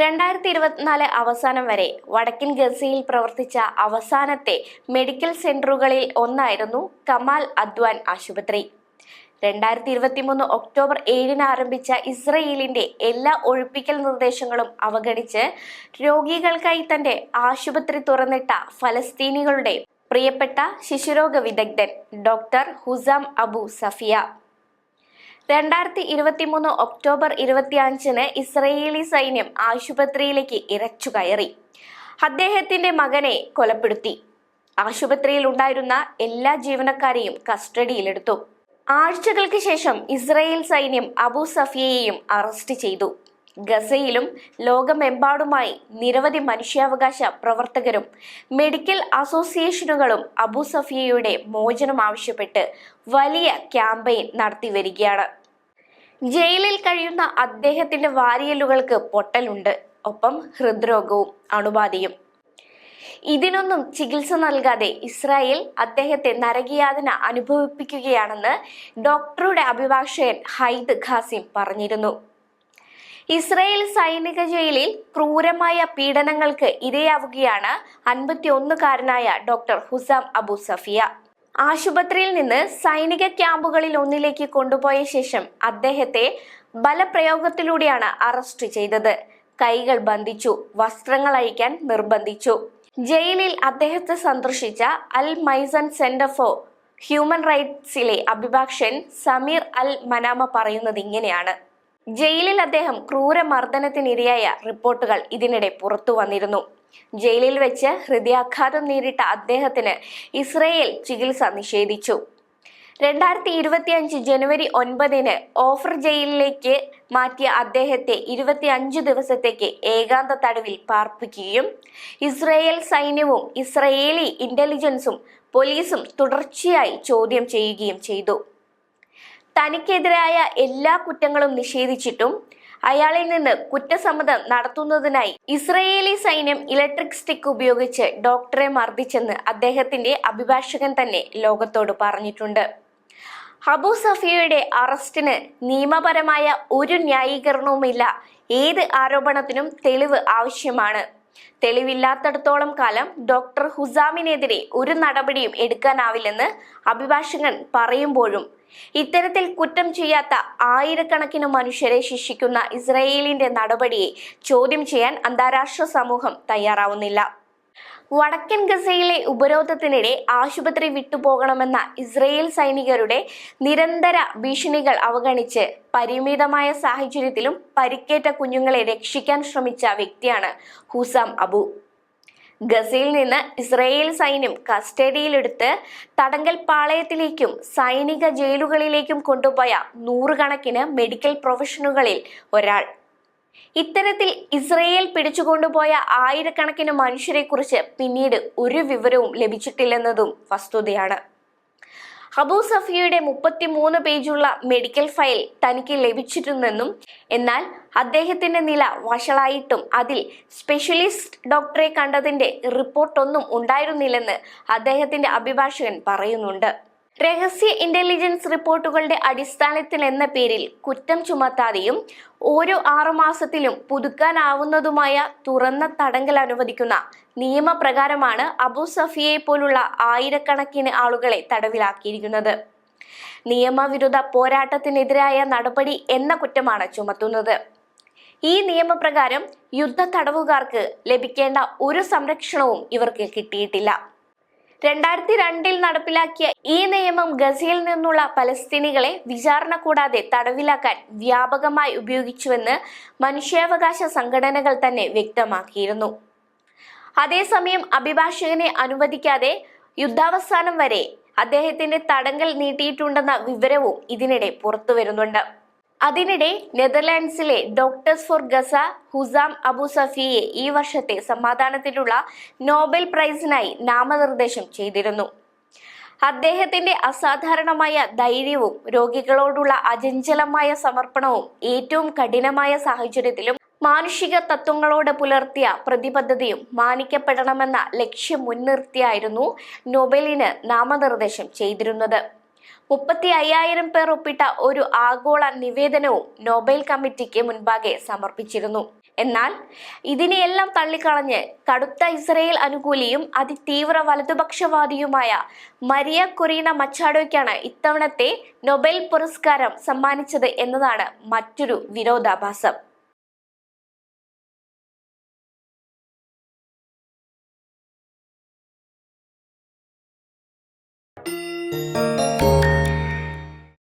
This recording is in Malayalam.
രണ്ടായിരത്തി ഇരുപത്തിനാല് അവസാനം വരെ വടക്കൻ ഗസയിൽ പ്രവർത്തിച്ച അവസാനത്തെ മെഡിക്കൽ സെന്ററുകളിൽ ഒന്നായിരുന്നു കമാൽ അദ്വാൻ ആശുപത്രി. രണ്ടായിരത്തി ഇരുപത്തിമൂന്ന് ഒക്ടോബർ ഏഴിന് ആരംഭിച്ച ഇസ്രയേലിന്റെ എല്ലാ ഒഴിപ്പിക്കൽ നിർദ്ദേശങ്ങളും അവഗണിച്ച് രോഗികൾക്കായി തന്റെ ആശുപത്രി തുറന്നിട്ട ഫലസ്തീനികളുടെ പ്രിയപ്പെട്ട ശിശുരോഗ വിദഗ്ധൻ ഡോക്ടർ ഹുസാം അബു സഫിയ. രണ്ടായിരത്തി ഇരുപത്തിമൂന്ന് ഒക്ടോബർ ഇരുപത്തിയഞ്ചിന് ഇസ്രയേലി സൈന്യം ആശുപത്രിയിലേക്ക് ഇരച്ചു കയറി. അദ്ദേഹത്തിന്റെ മകനെ കൊലപ്പെടുത്തി. ആശുപത്രിയിൽ ഉണ്ടായിരുന്ന എല്ലാ ജീവനക്കാരെയും കസ്റ്റഡിയിലെടുത്തു. ആഴ്ചകൾക്ക് ശേഷം ഇസ്രയേൽ സൈന്യം അബു സഫിയയെയും അറസ്റ്റ് ചെയ്തു. ഗസയിലും ലോകമെമ്പാടുമായി നിരവധി മനുഷ്യാവകാശ പ്രവർത്തകരും മെഡിക്കൽ അസോസിയേഷനുകളും അബു സഫിയയുടെ മോചനം ആവശ്യപ്പെട്ട് വലിയ ക്യാമ്പയിൻ നടത്തി വരികയാണ് ജയിലിൽ കഴിയുന്ന അദ്ദേഹത്തിന്റെ വാരിയലുകൾക്ക് പൊട്ടലുണ്ട്. ഒപ്പം ഹൃദ്രോഗവും അണുബാധയും. ഇതിനൊന്നും ചികിത്സ നൽകാതെ ഇസ്രായേൽ അദ്ദേഹത്തെ നരകയാതന അനുഭവിപ്പിക്കുകയാണെന്ന് ഡോക്ടറുടെ അഭിഭാഷകൻ ഹൈദ് ഖാസിം പറഞ്ഞിരുന്നു. ഇസ്രായേൽ സൈനിക ജയിലിൽ ക്രൂരമായ പീഡനങ്ങൾക്ക് ഇരയാവുകയാണ് അൻപത്തിയൊന്നുകാരനായ ഡോക്ടർ ഹുസാം അബു സഫിയ. ആശുപത്രിയിൽ നിന്ന് സൈനിക ക്യാമ്പുകളിൽ ഒന്നിലേക്ക് കൊണ്ടുപോയ ശേഷം അദ്ദേഹത്തെ ബലപ്രയോഗത്തിലൂടെയാണ് അറസ്റ്റ് ചെയ്തത്. കൈകൾ ബന്ധിച്ചു വസ്ത്രങ്ങൾ അയക്കാൻ നിർബന്ധിച്ചു. ജയിലിൽ അദ്ദേഹത്തെ സന്ദർശിച്ച Al Mezan Centre for Human റൈറ്റ്സിലെ അഭിഭാഷൻ സമീർ അൽ മനാമ പറയുന്നത് ഇങ്ങനെയാണ്. ജയിലിൽ അദ്ദേഹം ക്രൂര ക്രൂരമർദ്ദനത്തിനിരയായ റിപ്പോർട്ടുകൾ ഇതിനിടെ പുറത്തു വന്നിരുന്നു. ജയിലിൽ വെച്ച് ഹൃദയാഘാതം നേരിട്ട അദ്ദേഹത്തിന് ഇസ്രയേൽ ചികിത്സ നിഷേധിച്ചു. രണ്ടായിരത്തി ഇരുപത്തിയഞ്ച് ജനുവരി ഒൻപതിന് ഓഫർ ജയിലിലേക്ക് മാറ്റിയ അദ്ദേഹത്തെ ഇരുപത്തിയഞ്ച് ദിവസത്തേക്ക് ഏകാന്ത തടവിൽ പാർപ്പിക്കുകയും ഇസ്രയേൽ സൈന്യവും ഇസ്രയേലി ഇന്റലിജൻസും പോലീസും തുടർച്ചയായി ചോദ്യം ചെയ്യുകയും ചെയ്തു. തനിക്കെതിരായ എല്ലാ കുറ്റങ്ങളും നിഷേധിച്ചിട്ടും അയാളിൽ നിന്ന് കുറ്റസമ്മതം നടത്തുന്നതിനായി ഇസ്രയേലി സൈന്യം ഇലക്ട്രിക് സ്റ്റിക്ക് ഉപയോഗിച്ച് ഡോക്ടറെ മർദ്ദിച്ചെന്ന് അദ്ദേഹത്തിന്റെ അഭിഭാഷകൻ തന്നെ ലോകത്തോട് പറഞ്ഞിട്ടുണ്ട്. അബു സഫിയയുടെ അറസ്റ്റിന് നിയമപരമായ ഒരു ന്യായീകരണവുമില്ല. ഏത് ആരോപണത്തിനും തെളിവ് ആവശ്യമാണ്. തെളിവില്ലാത്തടത്തോളം കാലം ഡോക്ടർ ഹുസാമിനെതിരെ ഒരു നടപടിയും എടുക്കാനാവില്ലെന്ന് അഭിഭാഷകൻ പറയുമ്പോഴും ഇത്തരത്തിൽ കുറ്റം ചെയ്യാത്ത ആയിരക്കണക്കിന് മനുഷ്യരെ ശിക്ഷിക്കുന്ന ഇസ്രയേലിന്റെ നടപടിയെ ചോദ്യം ചെയ്യാൻ അന്താരാഷ്ട്ര സമൂഹം തയ്യാറാവുന്നില്ല. വടക്കൻ ഗസയിലെ ഉപരോധത്തിനിടെ ആശുപത്രി വിട്ടുപോകണമെന്ന ഇസ്രയേൽ സൈനികരുടെ നിരന്തര ഭീഷണികൾ അവഗണിച്ച് പരിമിതമായ സാഹചര്യത്തിലും പരിക്കേറ്റ കുഞ്ഞുങ്ങളെ രക്ഷിക്കാൻ ശ്രമിച്ച വ്യക്തിയാണ് ഹുസാം അബു. ഗസയിൽ നിന്ന് ഇസ്രയേൽ സൈന്യം കസ്റ്റഡിയിലെടുത്ത് തടങ്കൽ പാളയത്തിലേക്കും സൈനിക ജയിലുകളിലേക്കും കൊണ്ടുപോയ നൂറുകണക്കിന് മെഡിക്കൽ പ്രൊഫഷനുകളിൽ ഒരാൾ. ഇത്തരത്തിൽ ഇസ്രയേൽ പിടിച്ചുകൊണ്ടുപോയ ആയിരക്കണക്കിന് മനുഷ്യരെക്കുറിച്ച് പിന്നീട് ഒരു വിവരവും ലഭിച്ചിട്ടില്ലെന്നതും വസ്തുതയാണ്. അബൂ സഫിയയുടെ മുപ്പത്തിമൂന്ന് പേജുള്ള മെഡിക്കൽ ഫയൽ തനിക്ക് ലഭിച്ചിരുന്നെന്നും എന്നാൽ അദ്ദേഹത്തിന്റെ നില വഷളായിട്ടും അതിൽ സ്പെഷ്യലിസ്റ്റ് ഡോക്ടറെ കണ്ടതിന്റെ റിപ്പോർട്ടൊന്നും ഉണ്ടായിരുന്നില്ലെന്ന് അദ്ദേഹത്തിന്റെ അഭിഭാഷകൻ പറയുന്നുണ്ട്. രഹസ്യ ഇന്റലിജൻസ് റിപ്പോർട്ടുകളുടെ അടിസ്ഥാനത്തിൽ എന്ന പേരിൽ കുറ്റം ചുമത്താതെയും ഓരോ ആറുമാസത്തിലും പുതുക്കാനാവുന്നതുമായ തുറന്ന തടങ്കൽ അനുവദിക്കുന്ന നിയമപ്രകാരമാണ് അബു സഫിയെ പോലുള്ള ആയിരക്കണക്കിന് ആളുകളെ തടവിലാക്കിയിരിക്കുന്നത്. നിയമവിരുദ്ധ പോരാട്ടത്തിനെതിരായ നടപടി എന്ന കുറ്റമാണ് ചുമത്തുന്നത്. ഈ നിയമപ്രകാരം യുദ്ധ തടവുകാർക്ക് ലഭിക്കേണ്ട ഒരു സംരക്ഷണവും ഇവർക്ക് കിട്ടിയിട്ടില്ല. രണ്ടായിരത്തി രണ്ടിൽ നടപ്പിലാക്കിയ ഈ നിയമം ഗസയിൽ നിന്നുള്ള പലസ്തീനികളെ വിചാരണ കൂടാതെ തടവിലാക്കാൻ വ്യാപകമായി ഉപയോഗിച്ചുവെന്ന് മനുഷ്യാവകാശ സംഘടനകൾ തന്നെ വ്യക്തമാക്കിയിരുന്നു. അതേസമയം അഭിഭാഷകനെ അനുവദിക്കാതെ യുദ്ധാവസാനം വരെ അദ്ദേഹത്തിന്റെ തടങ്കൽ നീട്ടിയിട്ടുണ്ടെന്ന വിവരവും ഇതിനിടെ പുറത്തു വരുന്നുണ്ട് അതിനിടെ നെതർലാൻഡ്സിലെ doctors for Gaza Hussam Abu സഫിയെ ഈ വർഷത്തെ സമാധാനത്തിനുള്ള നോബൽ പ്രൈസിനായി നാമനിർദ്ദേശം ചെയ്തിരുന്നു. അദ്ദേഹത്തിന്റെ അസാധാരണമായ ധൈര്യവും രോഗികളോടുള്ള അചഞ്ചലമായ സമർപ്പണവും ഏറ്റവും കഠിനമായ സാഹചര്യത്തിലും മാനുഷിക തത്വങ്ങളോട് പുലർത്തിയ പ്രതിബദ്ധതയും മാനിക്കപ്പെടണമെന്ന ലക്ഷ്യം മുൻനിർത്തിയായിരുന്നു നോബലിന് നാമനിർദ്ദേശം ചെയ്തിരുന്നത്. മുപ്പത്തി അയ്യായിരം പേർ ഒപ്പിട്ട ഒരു ആഗോള നിവേദനവും നൊബേൽ കമ്മിറ്റിക്ക് മുൻപാകെ സമർപ്പിച്ചിരുന്നു. എന്നാൽ ഇതിനെയെല്ലാം തള്ളിക്കളഞ്ഞ് കടുത്ത ഇസ്രയേൽ അനുകൂലിയും അതിതീവ്ര വലതുപക്ഷവാദിയുമായ മരിയ കൊറീന മച്ചാഡോയ്ക്കാണ് ഇത്തവണത്തെ നൊബേൽ പുരസ്കാരം സമ്മാനിച്ചത് എന്നതാണ് മറ്റൊരു വിരോധാഭാസം.